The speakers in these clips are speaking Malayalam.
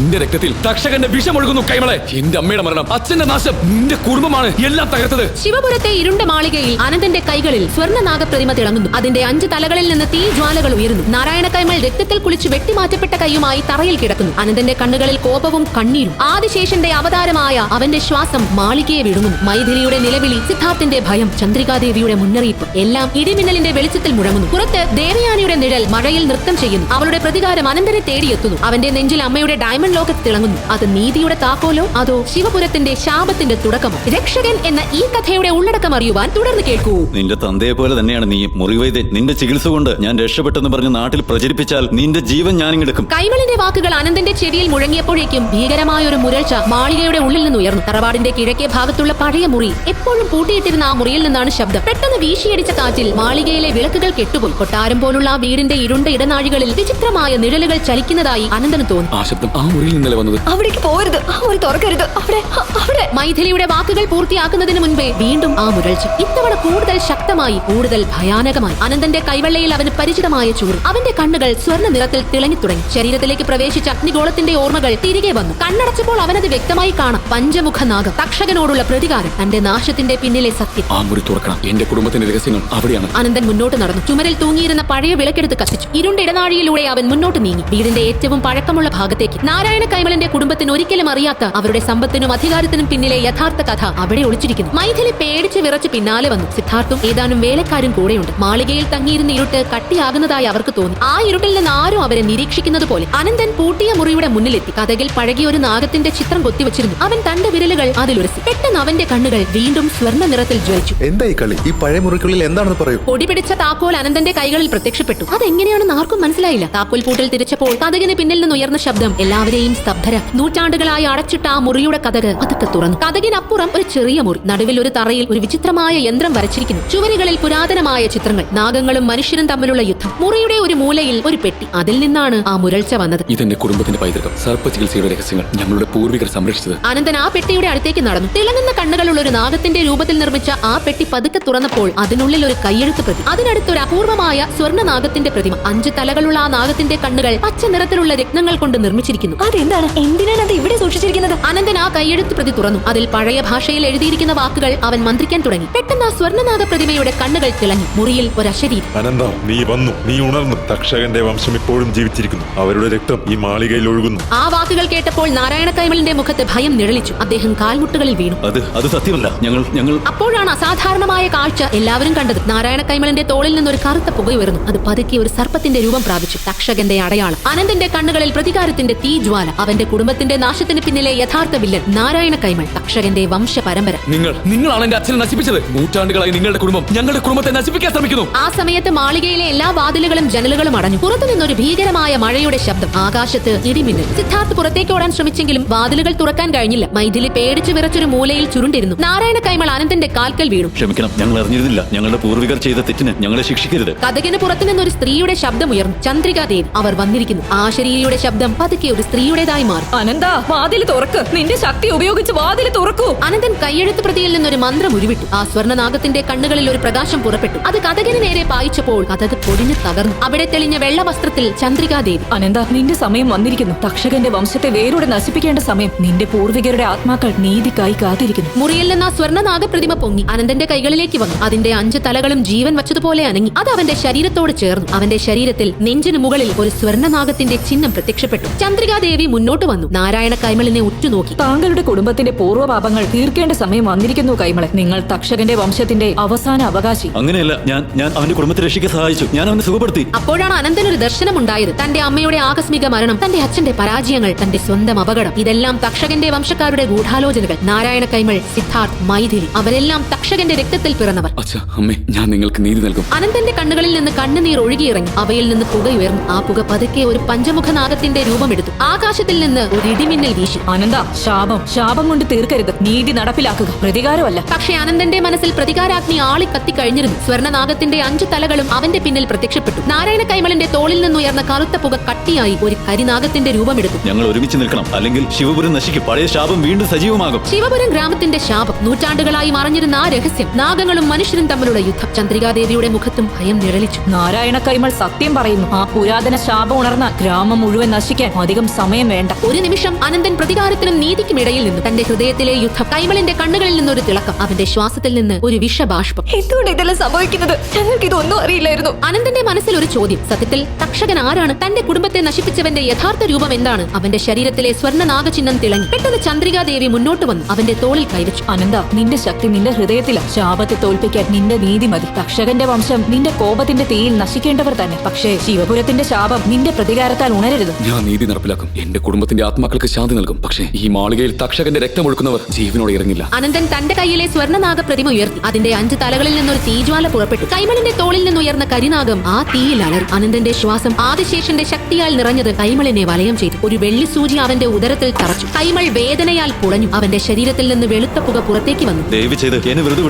നിന്റെ രക്തത്തിൽ തക്ഷകന്റെ വിഷമൊഴുകുന്നു കൈമളെ. എന്റെ അമ്മയുടെ മരണം അച്ഛന്റെ നാശം നിന്റെ കുടുംബമാണ് എല്ലാം തകർത്തത്. ശിവപുരത്തെ ഇരുണ്ട മാളികയിൽ അനന്തന്റെ കൈകളിൽ സ്വർണ നാഗപ്രതിമ തിളങ്ങുന്നു. അതിന്റെ അഞ്ച് തലകളിൽ നിന്ന് തീ ജ്വാലകൾ ഉയരുന്നു. നാരായണ കൈമൾ രക്തത്തിൽ കുളിച്ച് വെട്ടിമാറ്റപ്പെട്ട കൈയുമായി തറയിൽ കിടക്കുന്നു. അനന്തന്റെ കണ്ണുകളിൽ കോപവും കണ്ണീരും. ആദിശേഷന്റെ അവതാരമായ അവന്റെ ശ്വാസം മാളികയെ വിഴുങ്ങുന്നു. മൈഥിലിയുടെ നിലവിളി സിദ്ധാർത്ഥിന്റെ ഭയം ചന്ദ്രികാദേവിയുടെ മുന്നറിയിപ്പ് എല്ലാം ഇടിമിന്നലിന്റെ വെളിച്ചത്തിൽ മുഴങ്ങുന്നു. പുറത്ത് ദേവയാനിയുടെ നിഴൽ മഴയിൽ നൃത്തം ചെയ്യുന്നു. അവളുടെ പ്രതികാരം അനന്തനെ തേടിയെത്തുന്നു. അവന്റെ നെഞ്ചിൽ അമ്മയുടെ ഡയമണ്ട് ലോക്കറ്റ് തിളങ്ങുന്നു അത് നീതിയുടെ താക്കോലോ അതോ ശിവപുരത്തിന്റെ ശാപത്തിന്റെ തുടക്കമോ? രക്ഷകൻ എന്ന ഈ കഥയുടെ ഉള്ളടക്കം അറിയുവാൻ തുടർന്ന് കേൾക്കൂ. നിന്റെ തന്തയെ പോലെ തന്നെയാണ് നീ മുറിവൈദ്യൻ. നിന്റെ ചികിത്സ കൊണ്ട് ഞാൻ രക്ഷപ്പെട്ടെന്ന് പറഞ്ഞ് നാട്ടിൽ പ്രചരിപ്പിച്ചാൽ നിന്റെ ജീവൻ ഞാനിങ്ങെടുക്കും കൈമളിന്റെ വാക്കുകൾ അനന്തന്റെ ചെവിയിൽ മുഴങ്ങിയപ്പോഴേക്കും ഭീകരമായ ഒരു മുരൾച്ച മാളികയുടെ ഉള്ളിൽ നിന്ന് ഉയർന്നു. തറവാടിന്റെ കിഴക്കേ ഭാഗത്തുള്ള പഴയ മുറി എപ്പോഴും പൂട്ടിയിട്ടിരുന്ന ആ മുറിയിൽ നിന്നാണ് ശബ്ദം. പെട്ടെന്ന് വീശിയടിച്ച കാറ്റിൽ മാളികയിലെ വിളക്കുകൾ കെട്ടുപോയി. കൊട്ടാരം പോലുള്ള ആ വീടിന്റെ ഇരുണ്ട ഇടനാഴികളിൽ വിചിത്രമായ നിഴലുകൾ ചലിക്കുന്നതായി അനന്തന് തോന്നി. ആ ശബ്ദം ആ മുറിയിൽ നിന്നല്ലേ വന്നത്? അവിടേക്ക് പോകരുത് ആ ഒരു തുറക്കരുത്. അവിടെ അവിടെ. മൈഥിലിയുടെ വാക്കുകൾ പൂർത്തിയാക്കുന്നതിന് മുൻപേ വീണ്ടും ആ മുരൾച്ച ഇത്തവണ കൂടുതൽ ശക്തമായി കൂടുതൽ ഭയാനകമായി. അനന്തന്റെ കൈവെള്ളയിൽ അവന് പരിചിതമായ ചൂട് അവന്റെ കണ്ണുകൾ സ്വർണ നിറത്തിൽ തിളങ്ങി തുടങ്ങി. ശരീരത്തിലേക്ക് പ്രവേശിച്ച അഗ്നിഗോളത്തിന്റെ ഓർമ്മകൾ തിരികെ വന്നു. കണ്ണടച്ചപ്പോൾ അവനത് വ്യക്തമായി കാണാം. പഞ്ചമുഖ നാഗം തക്ഷകനോടുള്ള പ്രതികാരം. തന്റെ നാശത്തിന്റെ പിന്നിലെ സത്യം. ആ മുറി തുറക്കണം. എന്റെ കുടുംബത്തിന്റെ രഹസ്യങ്ങൾ അവിടെയാണ്. അനന്തൻ മുന്നോട്ട് നടന്നു. ചുമരിൽ തൂങ്ങിയിരുന്ന പഴയ വിളക്കെടുത്ത് കത്തിച്ചു. ഇരുണ്ട ഇടനാഴിയിലൂടെ അവൻ മുന്നോട്ട് നീങ്ങി. വീടിന്റെ ഏറ്റവും പഴക്കമുള്ള ഭാഗത്തേക്ക്. നാരായണ കൈമലന്റെ കുടുംബത്തിന് ഒരിക്കലും അറിയാത്ത അവരുടെ സമ്പത്തിനും അധികാരത്തിനും പിന്നിലെ യഥാർത്ഥ കഥ അവിടെ ഒളിച്ചിരിക്കുന്നു. മൈഥിലി പേടിച്ച് വിറച്ച് പിന്നാലെ വന്നു. സിദ്ധാർത്ഥും ഏതാനും വേലക്കാരും കൂടെയുണ്ട്. മാളികയിൽ തങ്ങിയിരുന്ന ഇരുട്ട് കട്ടിയാകുന്നതായി അവർക്ക് തോന്നി. ആ ഇരുട്ടിൽ നിന്ന് ആരും അവരെ നിരീക്ഷിക്കുന്നത് പോലെ അനന്തൻ പൂട്ടിയ മുറിയുടെ മുന്നിലെത്തി. കഥകിൽ പഴകിയ ഒരു നാഗത്തിന്റെ ചിത്രം കൊത്തിവെച്ചിരുന്നു. അവൻ തന്റെ വിരലുകൾ അതിലുരസി. പെട്ടെന്ന് അവന്റെ കണ്ണുകൾ വീണ്ടും സ്വർണ നിറത്തിൽ ജ്വലിച്ചു. എന്താ ഈ കളി? ഈ പഴയ മുറിക്കുള്ളിൽ എന്താണെന്ന് പറയൂ. പൊടി പിടിച്ച താക്കോൽ അനന്തന്റെ കൈകളിൽ പ്രത്യക്ഷപ്പെട്ടു. അതെങ്ങനെയാണെന്ന് ആർക്കും മനസ്സിലായില്ല. താക്കോൽ പൂട്ടിൽ തിരിച്ചപ്പോൾ കഥകിന് പിന്നിൽ നിന്ന് ഉയർന്ന ശബ്ദം എല്ലാവരെയും സ്തബ്ധര. നൂറ്റാണ്ടുകളായി അടച്ചിട്ട ആ മുറിയുടെ കഥക് അതൊക്കെ തുറന്നു. കഥകിനപ്പുറം ഒരു ചെറിയ മുറി. നടുവിൽ ഒരു തറയിൽ ഒരു വിചിത്രമായ യന്ത്രം വരച്ചിരിക്കുന്നു. ചുവരുകളിൽ പുരാതനമായ ചിത്രങ്ങൾ. നാഗങ്ങളും മനുഷ്യരും തമ്മിലുള്ള യുദ്ധം. മുറിയുടെ ഒരു മൂലയിൽ ഒരു പെട്ടി. അതിൽ നിന്നാണ് ആ മുരൾച്ച വന്നത്. ഇതെന്റെ കുടുംബത്തിന്റെ പൈതൃകം. സർപ്പ ചികിത്സയുടെ രഹസ്യങ്ങൾ. ഞങ്ങളുടെ പൂർവികർ സംരക്ഷിച്ചത്. അനന്തൻ ആ പെട്ടിയുടെ അടുത്തേക്ക് നടന്നു. തിളങ്ങുന്ന കണ്ണുകളുള്ള ഒരു നാഗത്തിന്റെ രൂപത്തിൽ നിർമ്മിച്ച ആ പെട്ടി പതുക്കെ തുറന്നപ്പോൾ അതിനുള്ളിൽ ഒരു കൈയെഴുത്ത് പ്രതി അതിനടുത്ത് ഒരു അപൂർവമായ സ്വർണ നാഗത്തിന്റെ പ്രതിമ. അഞ്ച് തലകളുള്ള ആ നാഗത്തിന്റെ കണ്ണുകൾ പച്ച നിറത്തിലുള്ള രത്നങ്ങൾ കൊണ്ട് നിർമ്മിച്ചിരിക്കുന്നു. അതെന്താണ്? എന്തിനാണ് അത് ഇവിടെ സൂക്ഷിച്ചിരിക്കുന്നത്? അനന്തൻ ആ കൈയെഴുത്ത് പ്രതി തുറന്നു. അതിൽ പഴയ ഭാഷയിൽ എഴുതിയിരിക്കുന്ന വാക്കുകൾ അവൻ മന്ത്രിക്കാൻ തുടങ്ങി. പെട്ടെന്ന് ആ സ്വർണനാഥ പ്രതിമയുടെ കണ്ണുകൾ തിളങ്ങി. മുറിയിൽ ഒരു അശരീരി അനന്ത നീ വന്നു. നീ ഉണർന്നു. തക്ഷകന്റെ വംശം ഇപ്പോഴും ജീവിച്ചിരിക്കുന്നു. അവരുടെ രക്തം ഈ മാളികയിൽ ഒഴുകുന്നു. ആ വാക്കുകൾ കേട്ടപ്പോൾ നാരായണ കൈമലിന്റെ മുഖത്ത് ഭയം നിഴലിച്ചു. അദ്ദേഹം കാൽമുട്ടുകളിൽ വീണു. അത് അത് സത്യമല്ല. ഞങ്ങൾ ഞങ്ങൾ അപ്പോഴാണ് അസാധാരണമായ കാഴ്ച എല്ലാവരും കണ്ടത്. നാരായണ കൈമലിന്റെ തോളിൽ നിന്നൊരു ഒരു കറുത്ത പുക ഉയർന്നു അത് പതുക്കെ ഒരു സർപ്പത്തിന്റെ രൂപം പ്രാപിച്ചു. തക്ഷകന്റെ അടയാളം. അനന്തന്റെ കണ്ണുകളിൽ പ്രതികാരത്തിന്റെ തീജ്വാല അവന്റെ കുടുംബത്തിന്റെ നാശത്തിന് പിന്നിലെ യഥാർത്ഥ വില്ലൻ നാരായണ കൈമൾ തക്ഷകന്റെ വംശ പരമ്പര നിങ്ങൾ നിങ്ങളാണ് എന്റെ അച്ഛനെ നശിപ്പിച്ചത്. നൂറ്റാണ്ടുകളായി നിങ്ങളുടെ കുടുംബം ഞങ്ങളുടെ കുടുംബത്തെ നശിപ്പിക്കാൻ ശ്രമിക്കുന്നു. ആ സമയത്ത് മാളികയിലെ എല്ലാ വാതിലുകളും ജനലുകളും അടഞ്ഞു. പുറത്തു നിന്നൊരു ഭീകരമായ മഴയുടെ ശബ്ദം. ആകാശത്ത് ഇടിമിന്നൽ. സിദ്ധാർത്ഥ് പുറത്തേക്ക് ഓടാൻ ശ്രമിച്ചെങ്കിലും വാതിലുകൾ തുറക്കാൻ കഴിഞ്ഞില്ല. മൈഥിലി പേടിച്ചു വിറച്ചൊരു മൂലയിൽ ചുരുണ്ടിരുന്നു. നാരായണ കൈമൾ അനന്തന്റെ കാൽക്കൽ വീണു. ക്ഷമിക്കണം ഞങ്ങൾ അറിഞ്ഞിരുന്നില്ല. ഞങ്ങളുടെ പൂർവികർ ചെയ്ത തെറ്റിന് ഞങ്ങളെ ശിക്ഷിക്കരുത്. കഥകിന് പുറത്തു നിന്നൊരു സ്ത്രീയുടെ ശബ്ദം ഉയർന്നു ചന്ദ്രികാദേവി അവർ വന്നിരിക്കുന്നു. ആശരീരിയുടെ ശബ്ദം പതുക്കെ ഒരു സ്ത്രീയുടേതായി മാറി. അനന്ത വാതിൽ തുറക്ക്. നിന്റെ ശക്തി ഉപയോഗിച്ച് വാതിൽ തുറക്കൂ. അനന്തൻ കൈയെഴുത്ത് പ്രതിയിൽ നിന്നൊരു മന്ത്രം ഉരുവിട്ടു. ആ സ്വർണനാഗത്തിന്റെ കണ്ണുകളിൽ ഒരു പ്രകാശം പുറപ്പെട്ടു. അത് കഥകിന് നേരെ പായിച്ചപ്പോൾ കഥത് പൊടിഞ്ഞു തകർന്നു. അവിടെ തെളിഞ്ഞ വെള്ള വസ്ത്രത്തിൽ ചന്ദ്രികാദേവി. അനന്ത നിന്റെ സമയം വന്നിരിക്കുന്നു. തക്ഷകന്റെ വംശത്തെ വേരോടെ നശിപ്പിക്കേണ്ട സമയം. നിന്റെ പൂർവികരുടെ ആത്മാക്കൾ നീതിക്കായി കാത്തിരിക്കുന്നു. മുറിയിൽ നിന്ന് ആ സ്വർണനാഗ പ്രതിമ പൊങ്ങി. അനന്തന്റെ കൈകളിലേക്ക് വന്നു. അതിന്റെ അഞ്ച് തലകളും ജീവൻ വച്ചതുപോലെ അനങ്ങി. അത് അവന്റെ ശരീരത്തോട് ചേർന്നു. അവന്റെ ശരീരത്തിൽ നെഞ്ചിന് മുകളിൽ ഒരു സ്വർണനാഗത്തിന്റെ ചിഹ്നം പ്രത്യക്ഷപ്പെട്ടു. ചന്ദ്രികാ ദേവി മുന്നോട്ട് വന്നു. നാരായണ കൈമളിനെ ഉറ്റുനോക്കി. താങ്കളുടെ കുടുംബത്തിന്റെ പൂർവപാപങ്ങൾ തീർക്കേണ്ട സമയം വന്നിരിക്കുന്നു കൈമളെ. നിങ്ങൾ തക്ഷകന്റെ വംശത്തിന്റെ അവസാന അവകാശി. അങ്ങനെയല്ല ഞാൻ ഞാൻ അവന്റെ കുടുംബത്തെ രക്ഷിക്കാൻ സഹായിച്ചു. ഞാൻ അവനെ സുഖപ്പെടുത്തി. അപ്പോഴാണ് അനന്തൻ ഒരു ദർശനം ഉണ്ടായത് തന്റെ അമ്മയുടെ ആകസ്മിക മരണം തന്റെ അച്ഛന്റെ പരാജയങ്ങൾ തന്റെ സ്വന്തം അപകടം ഇതെല്ലാം തക്ഷകന്റെ വംശക്കാരുടെ ഗൂഢാലോചനകൾ. നാരായണ കൈമൾ സിദ്ധാർത്ഥ് മൈഥിലി അവരെല്ലാം തക്ഷകന്റെ രക്തത്തിൽ പിറന്നവർ. അച്ഛ അമ്മേ ഞാൻ നിങ്ങൾക്ക് നീതി നൽകും. അനന്തന്റെ കണ്ണുകളിൽ നിന്ന് കണ്ണുനീർ ഒഴുകിയിറങ്ങി. അവയിൽ നിന്ന് പുകയുയർന്നു. ആ പുക പതുക്കെ ഒരു പഞ്ചമുഖ നാഗത്തിന്റെ രൂപമെടുത്തു ആകാശത്തിൽ നിന്ന് ഒരു ഇടിമിന്നൽ വീശി. അനന്ത ശാപം. ശാപം കൊണ്ട് തീർക്കരുത്. നീതി നടപ്പിലാക്കുക. പ്രതികാരമല്ല. പക്ഷേ അനന്തന്റെ മനസ്സിൽ പ്രതികാരാഗ്നി ആളി കത്തി കഴിഞ്ഞിരുന്നു. സ്വർണനാഗത്തിന്റെ അഞ്ചു തലകളും അവന്റെ പിന്നിൽ പ്രത്യക്ഷപ്പെട്ടു. നാരായണ കൈമളിന്റെ തോളിൽ നിന്നുയർന്ന കറുത്ത പുക കട്ടിയായി ഒരു കരിനാഗത്തിന്റെ രൂപമെടുത്തു. ഞങ്ങൾ ഒരുമിച്ച് നിൽക്കണം. അല്ലെങ്കിൽ ശിവപുരം നശിക്കും. പഴയ ശാപം വീണ്ടും സജീവമാകും. ശിവപുരം ഗ്രാമത്തിന്റെ ശാപം നൂറ്റാണ്ടുകളായി മറഞ്ഞിരുന്ന ആ രഹസ്യം. നാഗങ്ങളും മനുഷ്യരും തമ്മിലുള്ള യുദ്ധം ചന്ദ്രികാദേവിയുടെ മുഖത്തും ഭയം നിഴലിച്ചു നാരായണ കൈമൾ സത്യം പറയുന്നു. ആ പുരാതന ശാപം ഉണർന്ന ഗ്രാമം മുഴുവൻ നശിക്കാൻ അധികം സമയം സമയം വേണ്ട. ഒരു നിമിഷം അനന്തൻ പ്രതികാരത്തിനും നീതിക്കും ഇടയിൽ നിന്ന് തന്റെ ഹൃദയത്തിലെ യുദ്ധം കൈമളിന്റെ കണ്ണുകളിൽ നിന്നൊരു തിളക്കം അവന്റെ ശ്വാസത്തിൽ നിന്ന് ഒരു വിഷബാഷ്പം. എന്തുകൊണ്ട് ഇതെല്ലാം സംഭവിക്കുന്നത്? ഞങ്ങൾക്ക് ഇതൊന്നും അറിയില്ലായിരുന്നു. അനന്തന്റെ മനസ്സിൽ ഒരു ചോദ്യം. സത്യത്തിൽ തക്ഷകൻ ആരാണ്? തന്റെ കുടുംബത്തെ നശിപ്പിച്ചവന്റെ യഥാർത്ഥ രൂപം എന്താണ്? അവന്റെ ശരീരത്തിലെ സ്വർണ നാഗചിഹ്നം തിളങ്ങി. പെട്ടെന്ന് ചന്ദ്രികാദേവി മുന്നോട്ട് വന്നു. അവന്റെ തോളിൽ കൈവച്ചു. അനന്ത നിന്റെ ശക്തി നിന്റെ ഹൃദയത്തില. ശാപത്തെ തോൽപ്പിക്കാൻ നിന്റെ നീതി മതി. തക്ഷകന്റെ വംശം നിന്റെ കോപത്തിന്റെ തീയിൽ നശിക്കേണ്ടവർ തന്നെ. പക്ഷേ ശിവപുരത്തിന്റെ ശാപം നിന്റെ പ്രതികാരത്താൽ ഉണരരുത്. ഞാൻ നീതി നടപ്പിലാക്കും. എന്റെ കുടുംബത്തിന്റെ ആത്മാക്കൾക്ക് ശാന്തി നൽകും. പക്ഷേ ഈ മാളികയിൽ തക്ഷകന്റെ രക്തമൊഴുക്കുന്നവർ ജീവനോടെ ഇറങ്ങില്ല. അനന്തൻ തന്റെ കയ്യിലെ സ്വർണനാഗ പ്രതിമ ഉയർത്തി. അതിന്റെ അഞ്ച് തലകളിൽ നിന്നൊരു തീജ്വാല പുറപ്പെട്ടു. കൈമളിന്റെ തോളിൽ നിന്നുയർന്ന കരിനാഗം ആ തീയിൽ അലറി. അനന്തന്റെ ശ്വാസം ആദിശേഷന്റെ ശക്തിയാൽ നിറഞ്ഞത് കൈമളിനെ വലയം ചെയ്തു. ഒരു വെള്ളി സൂചി അവന്റെ ഉദരത്തിൽ തറച്ചു. കൈമൾ വേദനയാൽ പുളഞ്ഞു. അവന്റെ ശരീരത്തിൽ നിന്ന് വെളുത്ത പുക പുറത്തേക്ക് വന്നു.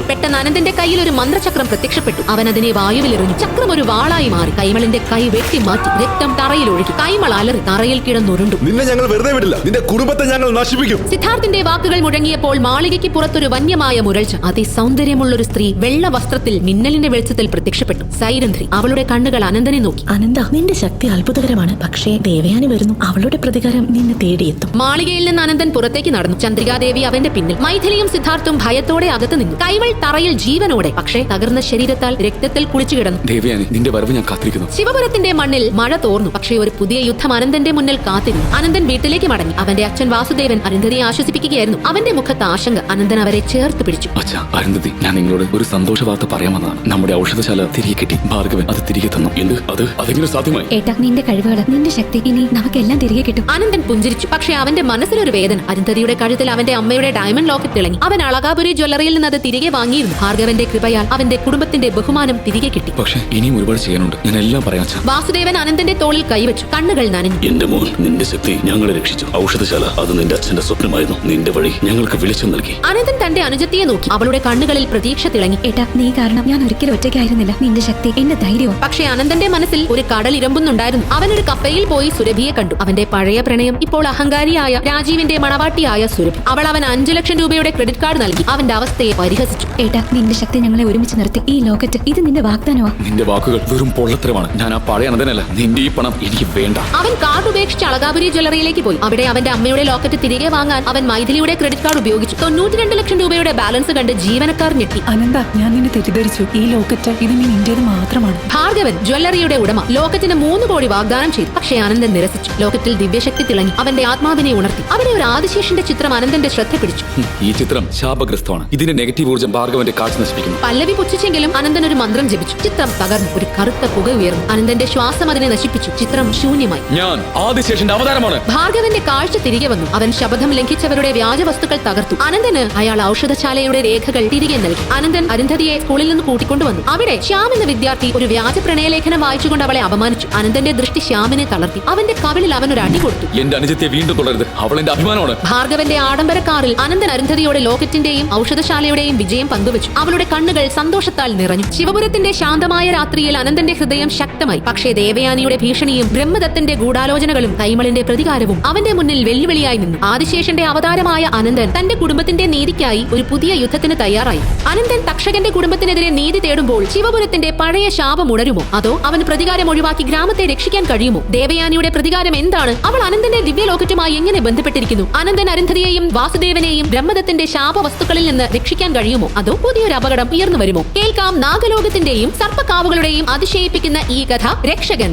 പെട്ടെന്ന് അനന്തന്റെ കയ്യിൽ ഒരു മന്ത്രചക്രം പ്രത്യക്ഷപ്പെട്ടു. അവൻ അതിനെ വായുവിലെറിഞ്ഞു ചക്രം ഒരു വാളായി മാറി. കൈമളിന്റെ കൈ വെട്ടി മാറ്റി. രക്തം തറയിൽ ഒഴുകി. കൈമൾ അലറി തറയിൽ കിടന്നുരുണ്ടു നിന്നെ ഞങ്ങൾ വെറുതെ വിടില്ല. നിന്റെ കുടുംബത്തെ ഞങ്ങൾ നശിപ്പിക്കും. സിദ്ധാർത്ഥിന്റെ വാക്കുകൾ മുഴങ്ങിയപ്പോൾ മാളികയ്ക്ക് പുറത്തൊരു വന്യമായ മുരൾച്ച. അതിസൗന്ദര്യമുള്ള ഒരു സ്ത്രീ വെള്ള വസ്ത്രത്തിൽ മിന്നലിന്റെ വെളിച്ചത്തിൽ പ്രത്യക്ഷപ്പെട്ടു. സൈരന്ധ്രി അവളുടെ കണ്ണുകൾ അനന്തനെ നോക്കി. അനന്ത നിന്റെ ശക്തി അത്ഭുതകരമാണ്. പക്ഷേ ദേവയാനി വരുന്നു. അവളുടെ പ്രതികാരം നിന്നെ തേടിയെത്തും മാളികയിൽ നിന്ന് അനന്തൻ പുറത്തേക്ക് നടന്നു. ചന്ദ്രികാദേവി അവന്റെ പിന്നിൽ. മൈഥിലിയും സിദ്ധാർത്ഥും ഭയത്തോടെ അകത്ത് നിന്നു. കൈവൾ തറയിൽ ജീവനോടെ പക്ഷേ തകർന്ന ശരീരത്താൽ രക്തത്തിൽ കുളിച്ചു കിടന്നു. ദേവയാനി നിന്റെ വരവ് ഞാൻ കാത്തിരിക്കുന്നു. ശിവപുരത്തിന്റെ മണ്ണിൽ മഴ തോർന്നു. പക്ഷേ ഒരു പുതിയ യുദ്ധം അനന്തന്റെ മുന്നിൽ കാത്തിരുന്നു അനന്തൻ വീട്ടിലേക്ക് മടങ്ങി. അവന്റെ അച്ഛൻ വാസുദേവൻ അരുന്ധതിയെ ആശ്വസിപ്പിക്കുകയായിരുന്നു. അവന്റെ മുഖത്ത് ആശങ്ക അനന്തൻ അവരെ ചേർത്ത് പിടിച്ചു. അച്ഛാ അരുന്ധതി ഞാൻ നിങ്ങളോട് ഒരു സന്തോഷ വാർത്ത പറയാമെന്നാണ് നമ്മുടെ ഔഷധശാല തിരികെ കിട്ടി. ഭാർഗവൻ അത് തിരികെ തന്നു. എന്ത്? അത് അതെങ്കിലും സാധ്യമായി? ഏട്ടാ നിന്റെ കഴിവുകൾ നിന്റെ ശക്തി ഇനി നമുക്കെല്ലാം തിരികെ കിട്ടും. അനന്തൻ പുഞ്ചിരിച്ചു. പക്ഷേ അവന്റെ മനസ്സിലൊരു വേദന. അരുന്ധതിയുടെ കഴുത്തിൽ അവന്റെ അമ്മയുടെ ഡയമണ്ട് ലോക്കറ്റ് തിളങ്ങി. അവൻ അളകാപുരി ജ്വല്ലറിയിൽ നിന്ന് അത് തിരികെ വാങ്ങിയിരുന്നു. ഭാർഗവന്റെ കൃപയാൽ അവന്റെ കുടുംബത്തിന്റെ ബഹുമാനം തിരികെ കിട്ടി. പക്ഷേ ഇനിയും ഒരുപാട് ചെയ്യാനുണ്ട്. ഞാൻ എല്ലാം പറയാം വാസുദേവൻ അനന്തന്റെ തോളിൽ കൈവച്ചു. കണ്ണുകൾ നനഞ്ഞു. എന്റെ മോൻ നിന്റെ ശക്തി ഞങ്ങളെ രക്ഷിച്ചു. ഔഷധശാല അത് നിന്റെ അച്ഛന്റെ സ്വപ്നമായിരുന്നു. നിന്റെ വഴി ഞങ്ങൾക്ക് വിളിച്ചു നൽകി. അനന്തൻ തന്റെ അനുജത്തിയെ നോക്കി. അവളുടെ കണ്ണുകളിൽ പ്രതീക്ഷ തിളങ്ങി. ഏട്ടാ നീ കാരണം ഞാൻ ഒരിക്കലും ഒറ്റയ്ക്കായിരുന്നില്ല. നിന്റെ ശക്തി എന്റെ ധൈര്യവും. പക്ഷേ അനന്തന്റെ മനസ്സിൽ ഒരു കടൽ ഇരമ്പുന്നുണ്ടായിരുന്നു. അവനൊരു കപ്പയിൽ പോയി സുരഭിയെ കണ്ടു. അവന്റെ പഴയ പ്രണയം ഇപ്പോൾ അഹങ്കാരിയായ രാജീവിന്റെ മണവാട്ടിയായ സുരഭി. അവൾ അവൻ അഞ്ചു ലക്ഷം രൂപയുടെ ക്രെഡിറ്റ് കാർഡ് നൽകി. അവന്റെ അവസ്ഥയെ പരിഹസിച്ചു. ഏട്ടാ നിന്റെ ശക്തി ഞങ്ങളെ ഒരുമിച്ച് നിർത്തി. ഈ ലോകത്ത് ഇത് നിന്റെ വാഗ്ദാനമാ. നിന്റെ വാക്കുകൾ വെറും പൊള്ളത്തരമാണ്. ഞാൻ ആ പഴയ അനന്തനല്ല. നിന്റെ ഈ പണം എനിക്ക് വേണ്ട. അവൻ കാർഡ് ഉപേക്ഷിച്ച് അളകാപുരി ജ്വല്ലറിയിലേക്ക് പോയി. അവിടെ അവന്റെ അമ്മയുടെ ലോക്കറ്റ് തിരികെ വാങ്ങാൻ അവൻ മൈഥിലിയുടെ ക്രെഡിറ്റ് കാർഡ് ഉപയോഗിച്ചു. തൊണ്ണൂറ്റിരണ്ട് ലക്ഷം രൂപയുടെ ബാലൻസ് കണ്ട് ജീവനക്കാർ ഞെട്ടി. അനന്ത ഞാൻ നിന്നെ തെറ്റിദ്ധരിച്ചു. ഈ ലോക്കറ്റ് ഇത് നീ മാത്രമാണ്. ഭാർഗവൻ ജ്വല്ലറിയുടെ ഉടമ ലോക്കറ്റിന് മൂന്ന് കോടി വാഗ്ദാനം ചെയ്തു. പക്ഷേ അനന്തൻ നിരസിച്ചു. ലോക്കറ്റിൽ ദിവ്യശക്തി തിളങ്ങി. അവന്റെ ആത്മാവിനെ ഉണർത്തി. അവിടെ ഒരു ആദിശേഷന്റെ ചിത്രം അനന്തന്റെ ശ്രദ്ധ പിടിച്ചു. ഈ ചിത്രം ശാപഗ്രസ്തമാണ്. ഇതിന്റെ നെഗറ്റീവ് ഊർജം ഭാർഗവന്റെ കാഴ്ച നശിപ്പിക്കുന്നു. പല്ലവി പുച്ഛിച്ചെങ്കിലും അനന്തൻ ഒരു മന്ത്രം ജപിച്ചു. ചിത്രം തകർന്നു. ഒരു കറുത്ത പുക ഉയർന്നു. അനന്തന്റെ ശ്വാസം അതിനെ നശിപ്പിച്ചു. ചിത്രം ശൂന്യമായി. ഞാൻ ആദിശേഷന്റെ അവതാരമാണ് ഭാർഗവന്റെ കാഴ്ച തിരികെ വന്നു. അവൻ ശപഥം ലംഘിച്ചവരുടെ വ്യാജ വസ്തുക്കൾ തകർത്തു. അനന്തന് അയാൾ ഔഷധശാലയുടെ രേഖകൾ തിരികെ നൽകി. അനന്തൻ അരുന്ധതിയെ സ്കൂളിൽ നിന്ന് കൂട്ടിക്കൊണ്ടുവന്നു അവിടെ ശ്യാം എന്ന വിദ്യാർത്ഥി ഒരു വ്യാജ പ്രണയലേഖനം വായിച്ചുകൊണ്ട് അവളെ അപമാനിച്ചു. അനന്തന്റെ ദൃഷ്ടി ശ്യാമിനെ തളർത്തി. അവന്റെ കവിളിൽ അവൻ ഒരു അടി കൊടുത്തു. എന്റെ അനുജത്തെ വീണ്ടും തുടരുത് അവൾ എന്റെ അഭിമാനമാണ്. ഭാർഗവന്റെ ആഡംബര കാറിൽ അനന്തൻ അരുന്ധതിയോടെ ലോക്കറ്റിന്റെയും ഔഷധശാലയുടെയും വിജയം പങ്കുവച്ചു. അവളുടെ കണ്ണുകൾ സന്തോഷത്താൽ നിറഞ്ഞു. ശിവപുരത്തിന്റെ ശാന്തമായ രാത്രിയിൽ അനന്തന്റെ ഹൃദയം ശക്തമായി. പക്ഷേ ദേവയാനിയുടെ ഭീഷണിയും ബ്രഹ്മദത്തിന്റെ ഗൂഢാലോചനകളും കൈമളിന്റെ പ്രതികാരവും അവന്റെ മുന്നിൽ വെല്ലുവിളിയായി നിന്നു. ആദിശേഷന്റെ അവതാരമായ അനന്തൻ തന്റെ കുടുംബത്തിന്റെ നീതിക്കായി ഒരു പുതിയ യുദ്ധത്തിന് തയ്യാറായി. അനന്തൻ തക്ഷകന്റെ കുടുംബത്തിനെതിരെ നീതി തേടുമ്പോൾ ശിവപുരത്തിന്റെ പഴയ ശാപം ഉണരുമോ? അതോ അവന് പ്രതികാരം ഒഴിവാക്കി ഗ്രാമത്തെ രക്ഷിക്കാൻ കഴിയുമോ? ദേവയാനിയുടെ പ്രതികാരം എന്താണ്? അവൾ അനന്തന്റെ ദിവ്യ ലോക്കറ്റുമായി എങ്ങനെ ബന്ധപ്പെട്ടിരിക്കുന്നു? അനന്തൻ അരുന്ധതിയെയും വാസുദേവനെയും ബ്രഹ്മദത്തിന്റെ ശാപവസ്തുക്കളിൽ നിന്ന് രക്ഷിക്കാൻ കഴിയുമോ? അതോ പുതിയൊരു അപകടം ഉയർന്നു വരുമോ? കേൾക്കാം നാഗലോകത്തിന്റെയും സർപ്പക്കാവുകളുടെയും അതിശയിപ്പിക്കുന്ന ഈ കഥ രക്ഷകൻ.